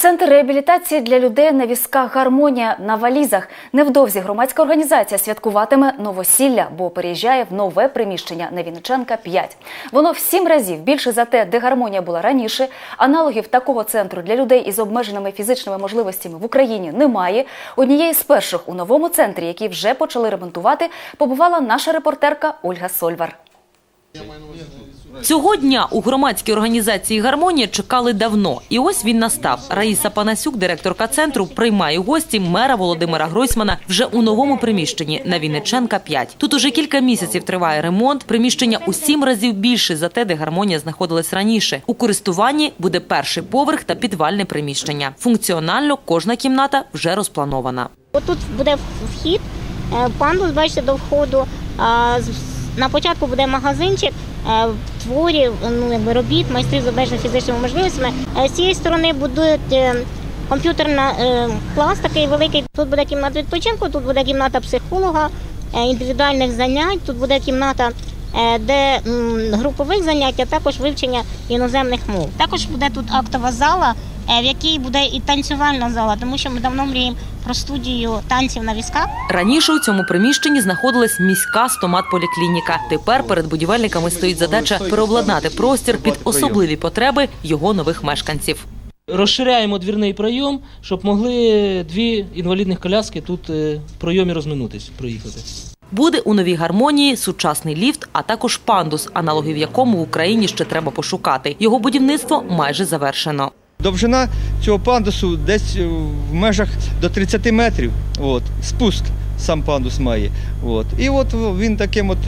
Центр реабілітації для людей на візках гармонія на валізах. Невдовзі громадська організація святкуватиме новосілля, бо переїжджає в нове приміщення на Вінниченка 5. Воно в сім разів більше за те, де гармонія була раніше. Аналогів такого центру для людей із обмеженими фізичними можливостями в Україні немає. Однією з перших у новому центрі, який вже почали ремонтувати, побувала наша репортерка Ольга Сольвар. Цього дня у громадській організації «Гармонія» чекали давно. І ось він настав. Раїса Панасюк, директорка центру, приймає гості мера Володимира Гройсмана вже у новому приміщенні на Вінниченка 5. Тут уже кілька місяців триває ремонт. Приміщення у сім разів більше за те, де «Гармонія» знаходилась раніше. У користуванні буде перший поверх та підвальне приміщення. Функціонально кожна кімната вже розпланована. Отут буде вхід, е, пандус, бачите, до входу. На початку буде магазинчик е, творів, ну якби робіт, майстрів з обмеженими фізичними можливостями. Е, З цієї сторони будують е, комп'ютерна клас такий великий. Тут буде кімната відпочинку, тут буде кімната психолога, індивідуальних занять, тут буде кімната. Де групових занять, а також вивчення іноземних мов. Також буде тут актова зала, в якій буде і танцювальна зала, тому що ми давно мріємо про студію танців на візках. Раніше у цьому приміщенні знаходилась міська стомат-поліклініка. Тепер перед будівельниками стоїть задача переобладнати простір під особливі потреби його нових мешканців. Розширяємо двірний пройом, щоб могли дві інвалідних коляски тут е, в пройомі розминутись, проїхати. Буде у новій гармонії сучасний ліфт, а також пандус, аналогів якому в Україні ще треба пошукати. Його будівництво майже завершено. Довжина цього пандусу десь е, в межах до 30 метрів. От, спуск сам пандус має. От. І от він таким, от,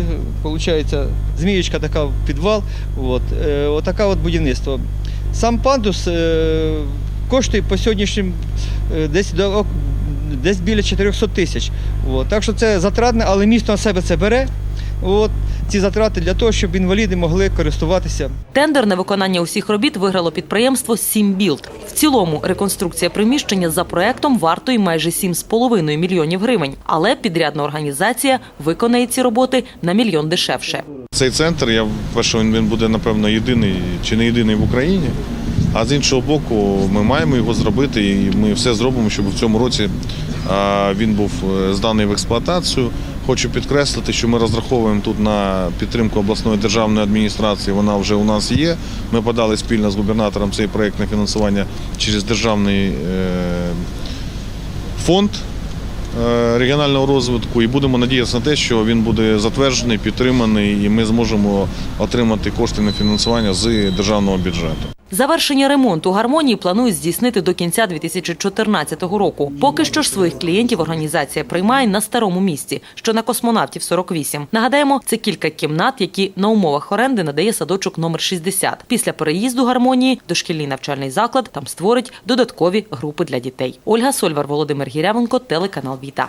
виходить, змієчка така в підвал. От, е, отака от будівництво. Сам пандус е, коштує по сьогоднішнім е, десь до десь біля 400 тисяч. От. Так що це затратне, але місто на себе це бере. От, ці затрати для того, щоб інваліди могли користуватися Тендер на виконання усіх робіт виграло підприємство «Сімбілд». В цілому реконструкція приміщення за проектом вартує майже 7,5 мільйонів гривень. Але підрядна організація виконає ці роботи на мільйон дешевше. Цей центр, я перше, він він буде, напевно, єдиний чи не єдиний в Україні. А з іншого боку, ми маємо його зробити, і ми все зробимо, щоб в цьому році він був е, зданий в експлуатацію. Хочу підкреслити, що ми розраховуємо тут на підтримку обласної державної адміністрації. Вона вже у нас є. Ми подали спільно з губернатором цей проєкт на фінансування через державний е, фонд е, регіонального розвитку і будемо надіятися на те, що він буде затверджений, підтриманий, і ми зможемо отримати кошти на фінансування з державного бюджету. Завершення ремонту гармонії планують здійснити до кінця 2014 року. Поки що ж своїх клієнтів організація приймає на старому місці, що на космонавтів 48. Нагадаємо, це кілька кімнат, які на умовах оренди надає садочок номер 60. Після переїзду гармонії дошкільний навчальний заклад там створить додаткові групи для дітей. Ольга Сольвар, Володимир Гірявенко, телеканал Віта.